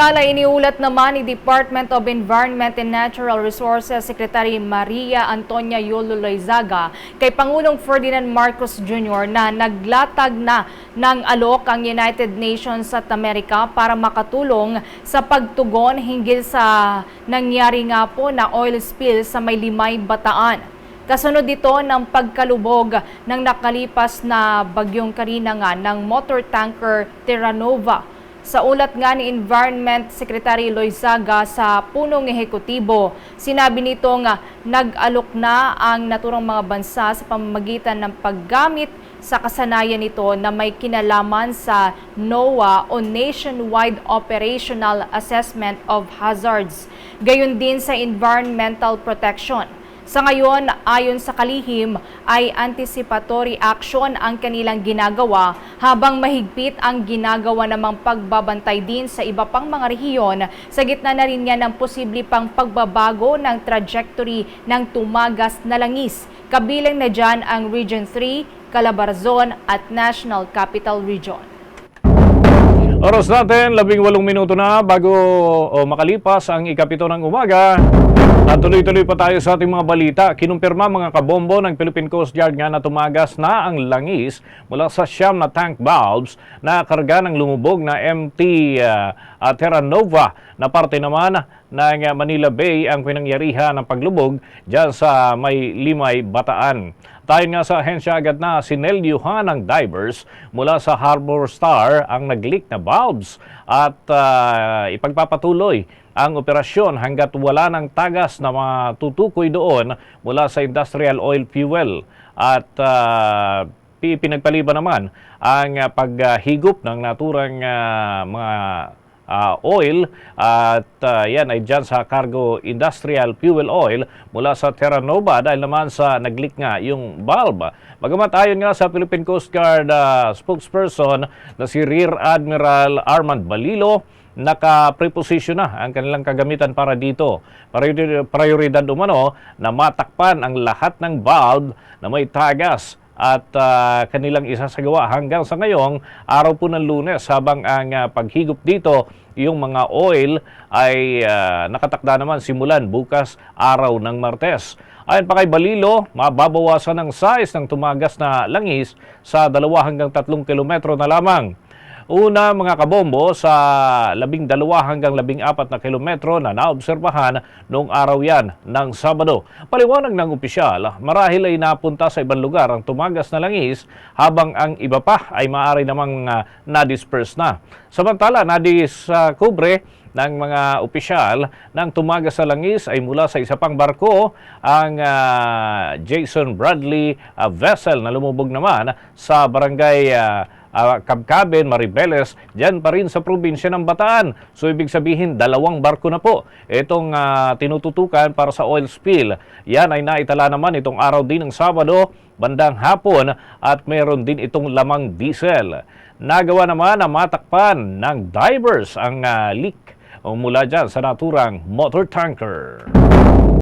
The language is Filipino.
Samantala, iniulat naman ni Department of Environment and Natural Resources Secretary Maria Antonia Yolo Loizaga kay Pangulong Ferdinand Marcos Jr. na naglatag na ng alok ang United Nations at Amerika para makatulong sa pagtugon hinggil sa nangyari nga po na oil spill sa may limay bataan. Kasunod dito ng pagkalubog ng nakalipas na bagyong karina nga ng motor tanker Terranova. Sa ulat nga ni Environment Secretary Loizaga sa punong ehekutibo, sinabi nito nga nag-alok na ang naturang mga bansa sa pamamagitan ng paggamit sa kasanayan nito na may kinalaman sa NOAA o Nationwide Operational Assessment of Hazards, gayon din sa environmental protection. Sa ngayon, ayon sa kalihim, ay anticipatory action ang kanilang ginagawa habang mahigpit ang ginagawa namang pagbabantay din sa iba pang mga rehiyon sa gitna na rin yan ng posible pang pagbabago ng trajectory ng tumagas na langis. Kabilang na dyan ang Region 3, Calabarzon at National Capital Region. Oras natin, labing walong minuto na bago o, makalipas ang ikapito ng umaga. At tuloy-tuloy pa tayo sa ating mga balita. Kinumpirma mga kabombo ng Philippine Coast Guard nga na tumagas na ang langis mula sa siyam na tank valves na karga ng lumubog na MT uh, uh, Terra Nova na parte naman ng uh, Manila Bay ang pinangyarihan ng paglubog dyan sa may Limay, Bataan. Tayo nga sa ahensya agad na sinelyuhan ng divers mula sa Harbor Star ang nag-leak na valves at uh, ipagpapatuloy ang operasyon hanggat wala ng tagas na matutukoy doon mula sa industrial oil fuel. At uh, pinagpaliban naman ang paghigop ng naturang uh, mga uh, oil at uh, yan ay dyan sa cargo industrial fuel oil mula sa Terra Nova dahil naman sa naglik nga yung valve. Bagamat ayon nga sa Philippine Coast Guard uh, spokesperson na si Rear Admiral Armand Balilo, naka-preposition na ang kanilang kagamitan para dito. Prioridad umano na matakpan ang lahat ng valve na may tagas at uh, kanilang isasagawa hanggang sa ngayong araw po ng lunes habang ang uh, paghigop dito yung mga oil ay uh, nakatakda naman simulan bukas araw ng Martes. Ayon pa kay Balilo, mababawasan ang size ng tumagas na langis sa 2 hanggang 3 kilometro na lamang. Una mga kabombo sa labing dalawa hanggang labing apat na kilometro na naobserbahan noong araw yan ng Sabado. Paliwanag ng opisyal, marahil ay napunta sa ibang lugar ang tumagas na langis habang ang iba pa ay maaari namang uh, na-disperse na. Samantala, nadiskubre ng mga opisyal ng tumagas sa langis ay mula sa isa pang barko ang uh, Jason Bradley uh, vessel na lumubog naman sa barangay uh, uh, Kabkaben, Maribeles, dyan pa rin sa probinsya ng Bataan. So ibig sabihin, dalawang barko na po itong uh, tinututukan para sa oil spill. Yan ay naitala naman itong araw din ng Sabado, bandang hapon at mayroon din itong lamang diesel. Nagawa naman na matakpan ng divers ang uh, leak mula dyan sa naturang motor tanker.